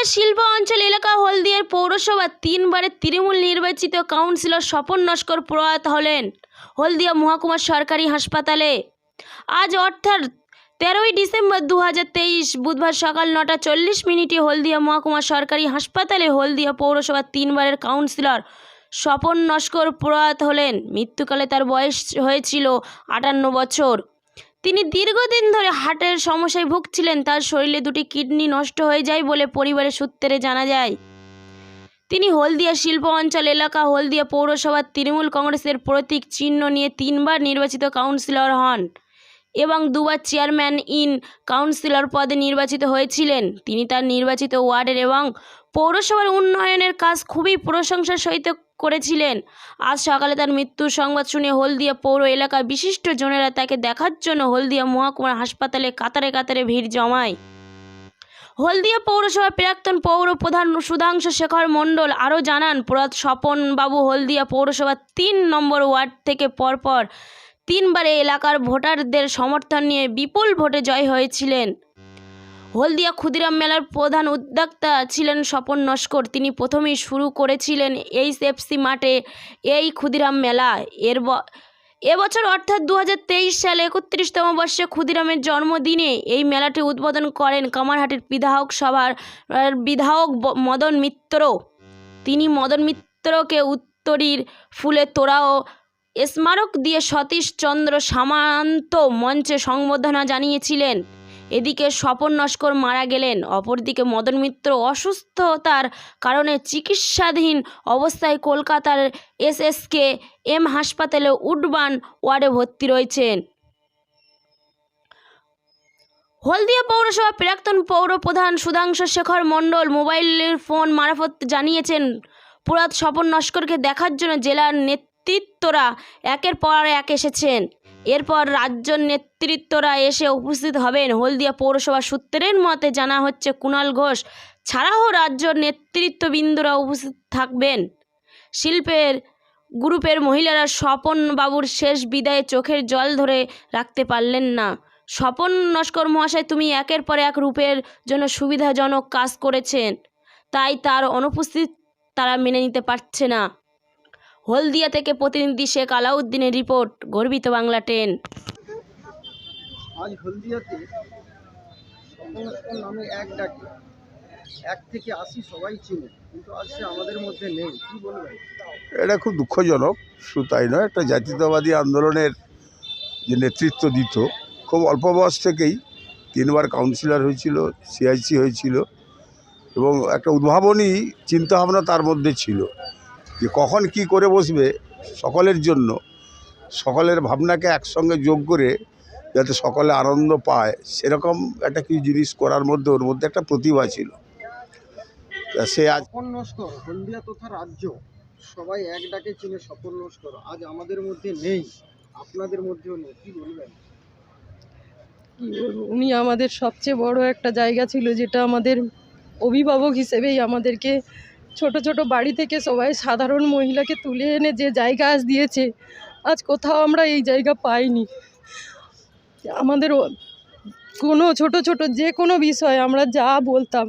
হলদিয়া শিল্প অঞ্চল এলাকা হলদিয়ার পৌরসভা তিনবারের তৃণমূল নির্বাচিত কাউন্সিলর স্বপন নস্কর প্রয়াত হলেন হলদিয়া মহকুমা সরকারি হাসপাতালে। আজ অর্থাৎ তেরোই ডিসেম্বর দু হাজার তেইশ বুধবার সকাল নটা চল্লিশ মিনিটে হলদিয়া মহকুমা সরকারি হাসপাতালে হলদিয়া পৌরসভার তিনবারের কাউন্সিলর স্বপন নস্কর প্রয়াত হলেন। মৃত্যুকালে তার বয়স হয়েছিল আটান্ন বছর। তিনি দীর্ঘদিন ধরে হার্টের সমস্যায় ভুগছিলেন। তার শরীরে দুটি কিডনি নষ্ট হয়ে যায় বলে পরিবারের সূত্রে জানা যায়। তিনি হলদিয়া শিল্প অঞ্চল এলাকা, হলদিয়া পৌরসভার তৃণমূল কংগ্রেসের প্রতীক চিহ্ন নিয়ে তিনবার নির্বাচিত কাউন্সিলর হন এবং দুবার চেয়ারম্যান ইন কাউন্সিলর পদে নির্বাচিত হয়েছিলেন। তিনি তার নির্বাচিত ওয়ার্ডের এবং পৌরসভার উন্নয়নের কাজ খুবই প্রশংসার সহিত করেছিলেন। আজ সকালে তার মৃত্যুর সংবাদ শুনে হলদিয়া পৌর এলাকার বিশিষ্ট জনেরা তাকে দেখার জন্য হলদিয়া মহকুমার হাসপাতালে কাতারে কাতারে ভিড় জমায়। হলদিয়া পৌরসভার প্রাক্তন পৌর প্রধান সুধাংশু শেখর মণ্ডল আরও জানান, প্রয়াত স্বপন বাবু হলদিয়া পৌরসভার তিন নম্বর ওয়ার্ড থেকে পরপর তিনবারে এলাকার ভোটারদের সমর্থন নিয়ে বিপুল ভোটে জয় হয়েছিলেন। হলদিয়া ক্ষুদিরাম মেলার প্রধান উদ্যোক্তা ছিলেন স্বপন নস্কর। তিনি প্রথমেই শুরু করেছিলেন এই সেফসি মাঠে এই ক্ষুদিরাম মেলা। এর এবছর অর্থাৎ দু হাজার তেইশ সালে একত্রিশতম বর্ষে ক্ষুদিরামের জন্মদিনে এই মেলাটি উদ্বোধন করেন কামারহাটের বিধায়ক সভার বিধায়ক মদন মিত্র। তিনি মদন মিত্রকে উত্তরীর ফুলে তোড়া ও স্মারক দিয়ে সতীশচন্দ্র সামান্ত মঞ্চে সংবর্ধনা জানিয়েছিলেন। এদিকে স্বপন নস্কর মারা গেলেন। অপরদিকে মদন মিত্র অসুস্থতার কারণে চিকিৎসাধীন অবস্থায় কলকাতার এসএসকে এম হাসপাতালে উডবান ওয়ার্ডে ভর্তি রয়েছেন। হলদিয়া পৌরসভা প্রাক্তন পৌর প্রধান সুধাংশু শেখর মণ্ডল মোবাইলের ফোন মারফত জানিয়েছেন, পুরাত স্বপন নস্করকে দেখার জন্য জেলার নেতৃত্বরা একের পর এক এসেছেন। এরপর রাজ্য নেতৃত্বরা এসে উপস্থিত হবেন। হলদিয়া পৌরসভা সূত্রের মতে জানা হচ্ছে, কুণাল ঘোষ ছাড়াও রাজ্য নেতৃত্ববৃন্দরা উপস্থিত থাকবেন। শিল্পের, গ্রুপের মহিলারা স্বপন বাবুর শেষ বিদায়ে চোখের জল ধরে রাখতে পারলেন না। স্বপন নস্কর মহাশয়, তুমি একের পর এক রূপের জন্য সুবিধাজনক কাজ করেছেন। তাই তার অনুপস্থিত তারা মেনে নিতে পারছে না। হলদিয়া থেকে প্রতিনিধি শেখ আলাউদ্দিনের রিপোর্ট গর্বিত বাংলা টেন। আজ হলদিয়াতে নামে এক ডাকে এক থেকে আশি সবাই চিনে কিন্তু আজ সে আমাদের মধ্যে নেই। কি বলবেন? এটা খুব দুঃখজনক শুধু তাই নয় একটা জাতীয়তাবাদী আন্দোলনের যে নেতৃত্ব দিত খুব অল্প বয়স থেকেই তিনবার কাউন্সিলর হয়েছিল সিআইসি হয়েছিল এবং একটা উদ্ভাবনী চিন্তাভাবনা তার মধ্যে ছিল। যে কখন কি করে বসবে সকলের জন্য সকলের ভাবনাকে একসঙ্গে যোগ করে যাতে সকলে আনন্দ পায় সেরকম একটা কিছু জিনিস করার মধ্যে ওর মধ্যে একটা প্রতিভা ছিল। তা সে আজ নস্কর হলদিয়া তথা রাজ্য সবাই এক ডাকে চিনে স্বপন নস্কর। আজ আমাদের মধ্যে নেই আপনাদের মধ্যেও নেই কি বলবেন? উনি আমাদের সবচেয়ে বড় একটা জায়গা ছিল যেটা আমাদের অভিভাবক হিসেবেই আমাদেরকে ছোট ছোট বাড়ি থেকে সবাই সাধারণ মহিলাকে তুলে এনে যে জায়গা আজ দিয়েছে, আজ কোথাও আমরা এই জায়গা পাইনি। আমাদের কোনো ছোট ছোট যে কোনো বিষয় আমরা যা বলতাম